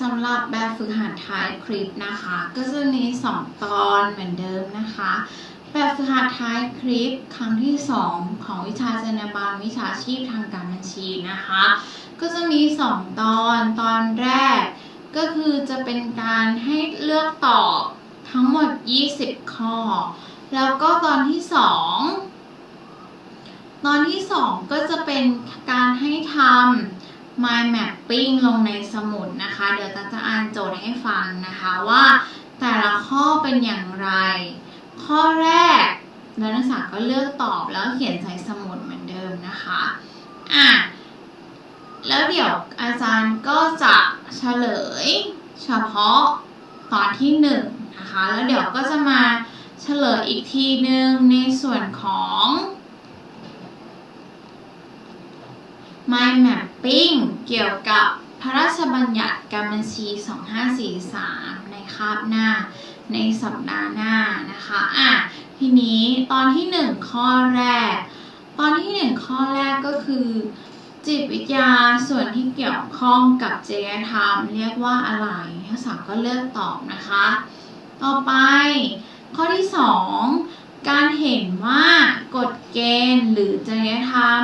สำหรับแบบฝึกหัดท้ายคลิปนะคะ ก็จะมี 2 ตอนเหมือนเดิมนะคะ แบบฝึกหัดท้ายคลิปครั้งที่ 2 ของวิชาจรรยาบาลวิชาชีพทางการบัญชีนะคะ ก็จะมี 2 ตอนตอนแรก ก็คือจะเป็นการให้เลือกตอบทั้งหมด 20 ข้อ แล้วก็ตอนที่ 2 ตอนที่ 2 ก็จะเป็นการให้ทำ mind mapping ลงในสมุดนะคะ เดี๋ยวตาจะอ่านโจทย์ให้ฟังนะคะว่า แต่ละข้อเป็นอย่างไร ข้อแรกนักศึกษาก็เลือกตอบแล้วเขียนใส่สมุดเหมือนเดิมนะคะอะแล้วเดี๋ยวอาจารย์ก็จะเฉลย เฉพาะตอนที่หนึ่งนะคะแล้วเดี๋ยวก็จะมาเฉลยอีกทีหนึ่งในส่วนของ mind mapping เกี่ยวกับพระราชบัญญัติการบัญชี 2543 ในคาบหน้า ในสัปดาห์หน้านะคะอะทีนี้ตอนที่ 1 ข้อแรก ตอนที่ 1 ข้อแรกก็คือ จิตวิทยาส่วนที่เกี่ยวข้องกับจริยธรรม เรียกว่าอะไรทั้งสาก็เลือกตอบนะคะ ต่อไป ข้อที่ 2 การเห็นว่ากฎเกณฑ์หรือจริยธรรม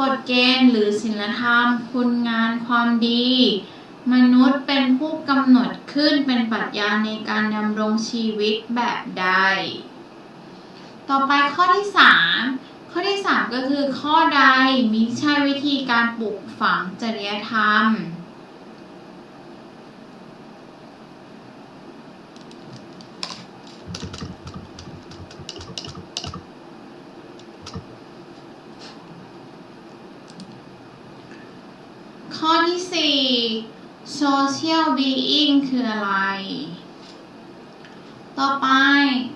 กฎเกณฑ์หรือศีลธรรม คุณงานความดี มนุษย์เป็นผู้กำหนดขึ้นเป็นปรัชญาในการดำรงชีวิตแบบใด ต่อไปข้อที่ 3 ข้อที่ 3 ก็คือข้อใดมิใช่วิธีการปลูกฝังจริยธรรม ข้อที่ 4 social being คืออะไร ต่อไป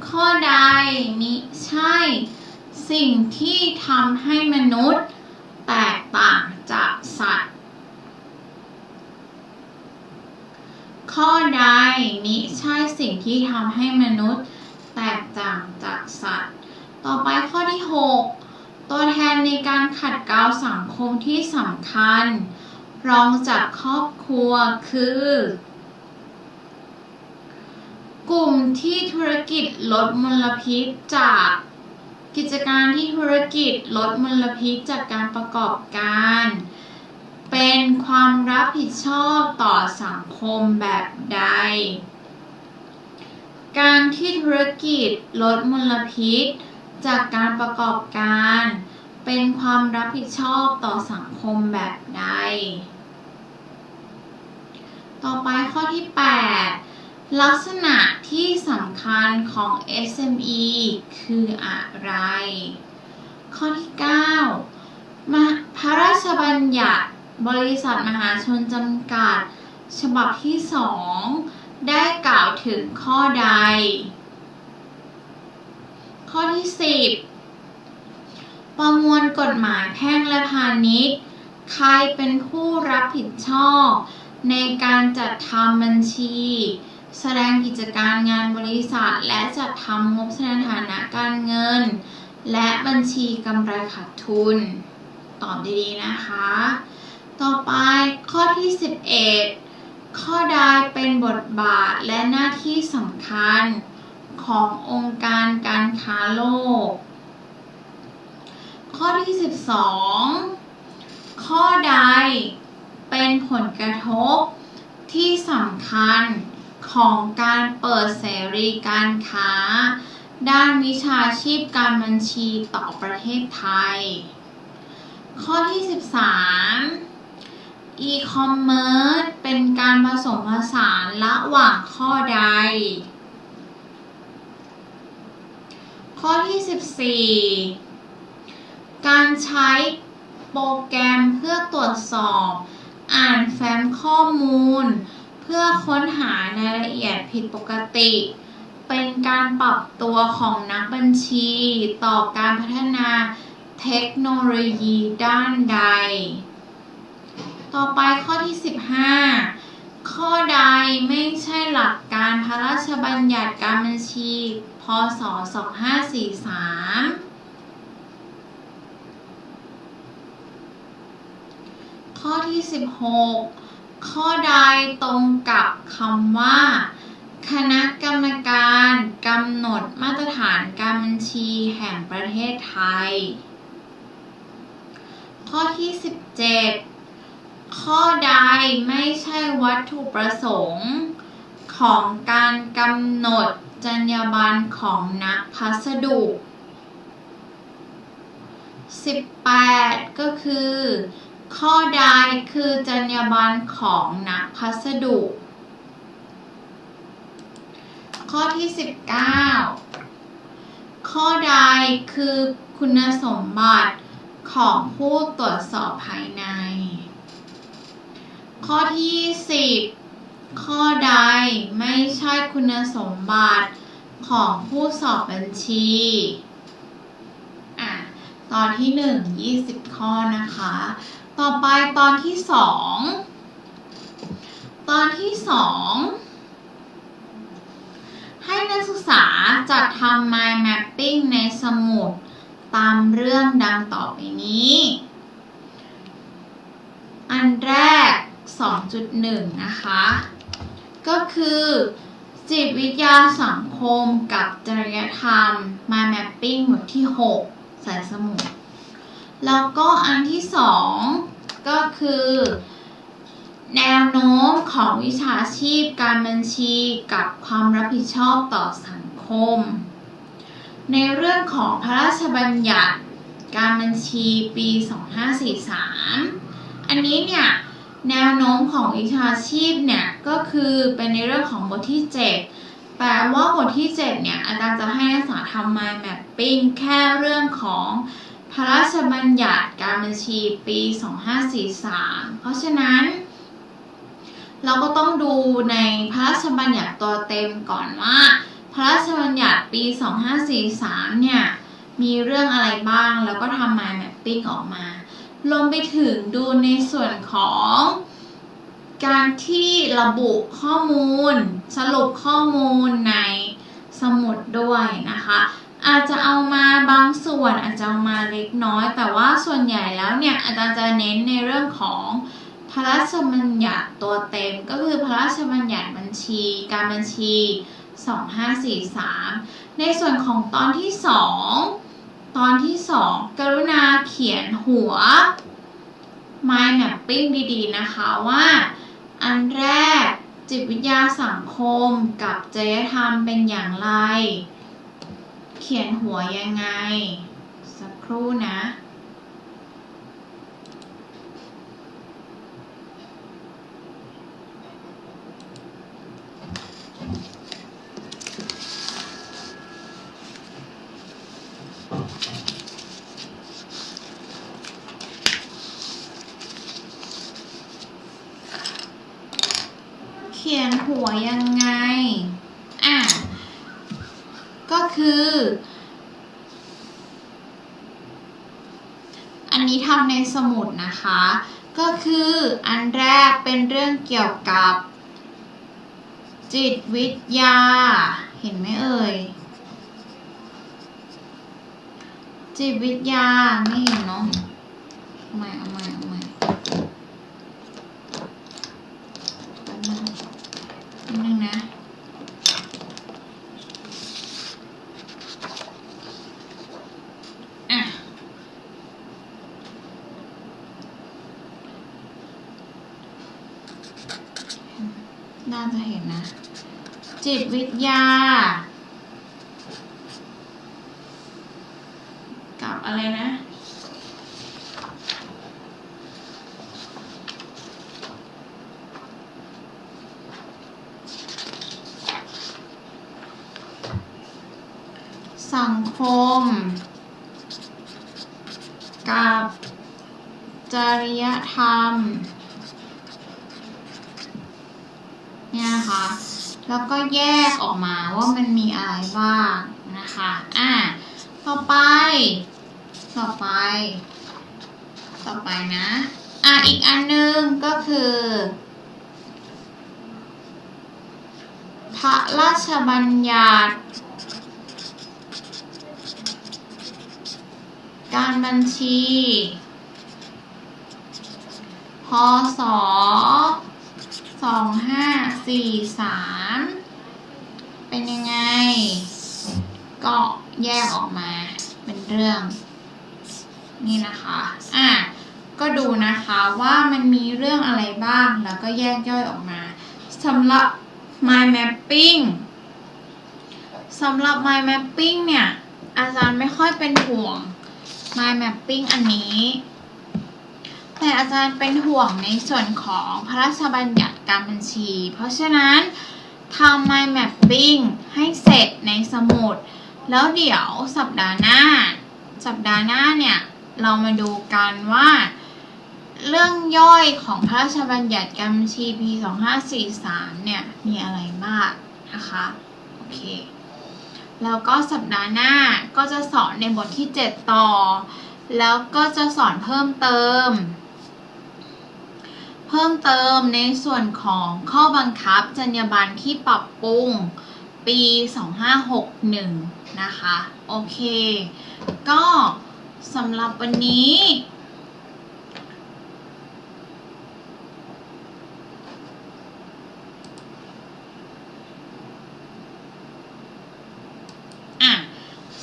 ข้อใดมิใช่ สิ่งที่ทำให้มนุษย์แตกต่างจากสัตว์ ข้อใดมิใช่สิ่งที่ทำให้มนุษย์แตกต่างจากสัตว์ ต่อไปข้อที่ 6 ตัวแทนในการขัดเกลาสังคมที่สำคัญ รองจากครอบครัวคือ กลุ่มที่ธุรกิจลดมลพิษจากกิจการที่ธุรกิจลดมลพิษจากการประกอบการ เป็นความรับผิดชอบต่อสังคมแบบใด การที่ธุรกิจลดมลพิษจากการประกอบการ เป็นความรับผิดชอบต่อสังคมแบบใด ต่อไปข้อที่ 8 ลักษณะที่สำคัญของ SME คืออะไร ข้อที่ 9 มาพระราชบัญญัติบริษัทมหาชนจำกัด ฉบับที่ 2 ได้กล่าวถึงข้อใด ข้อที่ 10 ประมวลกฎหมายแพ่งและพาณิชย์ ใครเป็นผู้รับผิดชอบ ในการจัดทำบัญชี แสดงกิจการงานบริษัท และจัดทำงบแสดงฐานะการเงิน และบัญชีกำไรขาดทุน ตอบดีๆนะคะ ต่อไปข้อที่ 11 ข้อใดเป็นบทบาทและหน้าที่สำคัญขององค์การการค้าโลก ข้อที่ 12 ข้อใด เป็นผลกระทบที่สำคัญของการเปิดเสรีการค้า ด้านวิชาชีพการบัญชีต่อประเทศไทย ข้อที่ 13 e-commerce เป็นการผสมผสานระหว่างข้อใด ข้อที่ 14 การใช้โปรแกรมเพื่อตรวจสอบ อ่านแฟ้มข้อมูล เพื่อค้นหารายละเอียดผิดปกติ เป็นการปรับตัวของนักบัญชี ต่อการพัฒนาเทคโนโลยีด้านใด ต่อไปข้อที่ 15 ข้อใดไม่ใช่หลักการพระราชบัญญัติการบัญชี พศ 2543 ข้อที่ 16 ข้อใดตรงกับคำว่า คณะกรรมการกำหนดมาตรฐานการบัญชีแห่งประเทศไทย ข้อที่ 17 ข้อใดไม่ใช่วัตถุประสงค์ ของการกำหนดจรรยาบรรณของนักพัสดุ 18 ก็คือ ข้อใดคือจรรยาบรรณของนักพัสดุ ข้อที่ 19 ข้อใดคือคุณสมบัติของผู้ตรวจสอบภายใน ข้อที่10ข้อใดไม่ใช่คุณสมบัติของผู้สอบบัญชีอะตอนที่ 1 20 ข้อนะคะ ต่อไปตอนที่2ตอนที่2ให้นักศึกษาจัดทำ mind mapping ในสมุดตามเรื่องดังต่อไปนี้ อันแรก 2.1 นะคะ ก็คือจิตวิทยาสังคมกับจริยธรรม mind mapping บทที่6ใส่สมุดแล้วก็อันที่2ก็ คือ แนวโน้มของวิชาชีพการบัญชีกับความรับผิดชอบต่อสังคม ในเรื่องของพระราชบัญญัติการบัญชีปี 2543 อันนี้เนี่ย แนวโน้มของวิชาชีพเนี่ย ก็คือเป็นในเรื่องของบทที่ 7 แปลว่าบทที่ 7 เนี่ย อาจารย์จะให้นักศึกษาทำ mind mapping แค่เรื่องของ ระราชบัญญัติการบัญชีปี 2543 เพราะฉะนั้น เราก็ต้องดูในพระราชบัญญัติตัวเต็มก่อนว่า พระราชบัญญัติปี 2543 เนี่ย มีเรื่องอะไรบ้างแล้วก็ทำ mind mapping ออกมารวมไปถึงดูในส่วนของการที่ระบุข้อมูล สรุปข้อมูลในสมุดด้วยนะคะ อาจจะเอามาบางส่วนอาจจะเอามาเล็กน้อย แต่ว่าส่วนใหญ่แล้วเนี่ยอาจารย์จะเน้นในเรื่องของพระราชบัญญัติตัวเต็ม ก็คือพระราชบัญญัติบัญชี การบัญชี 2543 ในส่วนของตอนที่ 2 ตอนที่ 2 กรุณาเขียนหัว mind mapping ดีๆ นะคะว่า อันแรกจิตวิทยาสังคมกับจริยธรรมเป็นอย่างไร ขียนหัวยังไง สักครู่นะ เขียนหัวยังไง อะ ก็คือ อันนี้ทำ ในสมุดนะคะ ก็คืออันแรกเป็นเรื่องเกี่ยวกับ จิตวิทยา เห็นไหมเอ่ย จิตวิทยาไม่เห็นเนาะเอาใหม่เอาใหม่เอาใหม่แป๊บนึงนึงนะ น่าจะเห็นนะ จิตวิทยา กับอะไรนะสังคม กับจริยธรรม เนะคะ แล้วก็แยกออกมาว่ามันมีอะไรบ้างนะคะอะต่อไป ต่อไป ต่อไปนะ อะอีกอันนึงก็คือ พระราชบัญญัติการบัญชี พศ สองห้าสี่สามเป็นยังไง ก็แยกออกมาเป็นเรื่อง นี่นะคะ อะ ก็ดูนะคะว่ามันมีเรื่องอะไรบ้าง แล้วก็แยกย่อยออกมาสำหรับ my mapping สำหรับ my mapping เนี่ย อาจารย์ไม่ค่อยเป็นห่วง my mapping อันนี้ แต่อาจารย์เป็นห่วงในส่วนของพระราชบัญญัติการบัญชี เพราะฉะนั้นทำ my mapping ให้เสร็จในสมุด แล้วเดี๋ยวสัปดาห์หน้า สัปดาห์หน้าเนี่ย เรามาดูกันว่า เรื่องย่อยของพระราชบัญญัติการบัญชีปี 2543 เนี่ย มีอะไรบ้างนะคะ โอเค แล้วก็สัปดาห์หน้าก็จะสอนในบทที่ 7 ต่อ แล้วก็จะสอนเพิ่มเติม เพิ่มเติมในส่วนของข้อบังคับจรรยาบรรณที่ปรับปรุงปี 2561 นะคะ โอเค ก็สำหรับวันนี้ อะ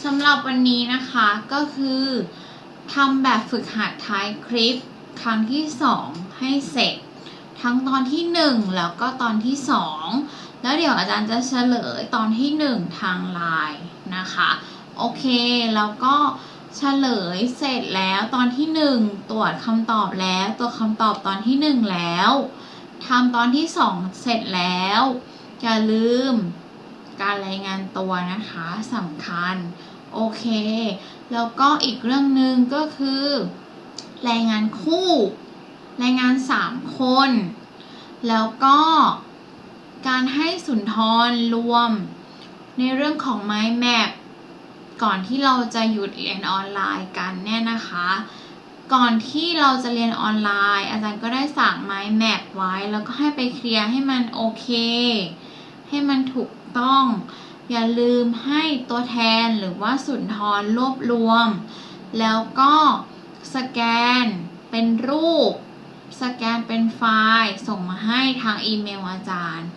สำหรับวันนี้นะคะก็คือทำแบบฝึกหัดท้ายคลิป ครั้งที่ 2 ให้เสร็จ ทั้งตอนที่ 1 แล้วก็ตอนที่ 2 แล้วเดี๋ยวอาจารย์จะเฉลยตอนที่ 1 ทางไลน์นะคะโอเค แล้วก็เฉลยเสร็จแล้วตอนที่ 1 ตรวจคำตอบแล้วตัวคำตอบตอนที่ 1 แล้วทำตอนที่ 2 เสร็จแล้วอย่าลืมการรายงานตัวนะคะสำคัญ โอเค แล้วก็อีกเรื่องหนึ่งก็คือ รายงานคู่ รายงาน 3 คน แล้วก็การให้สุนทรรวม ในเรื่องของ Mind Map ก่อนที่เราจะหยุดเรียนออนไลน์กันเนี่ยนะคะ ก่อนที่เราจะเรียนออนไลน์ อาจารย์ก็ได้สั่ง Mind Map ไว้ แล้วก็ให้ไปเคลียร์ให้มันโอเค ให้มันถูกต้อง อย่าลืมให้ตัวแทนหรือว่าสุนทรรวบรวม แล้วก็ สแกนเป็นรูป สแกนเป็นไฟล์ ส่งมาให้ทางอีเมลอาจารย์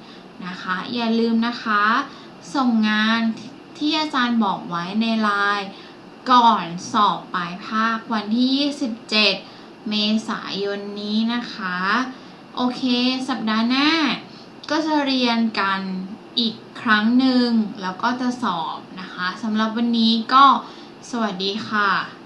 นะคะ อย่าลืมนะคะ ส่งงานที่อาจารย์บอกไว้ในไลน์ก่อนสอบปลายภาควันที่ 27 เมษายนนี้นะคะ โอเค สัปดาห์หน้า ก็จะเรียนกันอีกครั้งหนึ่งแล้วก็จะสอบนะคะสำหรับวันนี้ก็สวัสดีค่ะ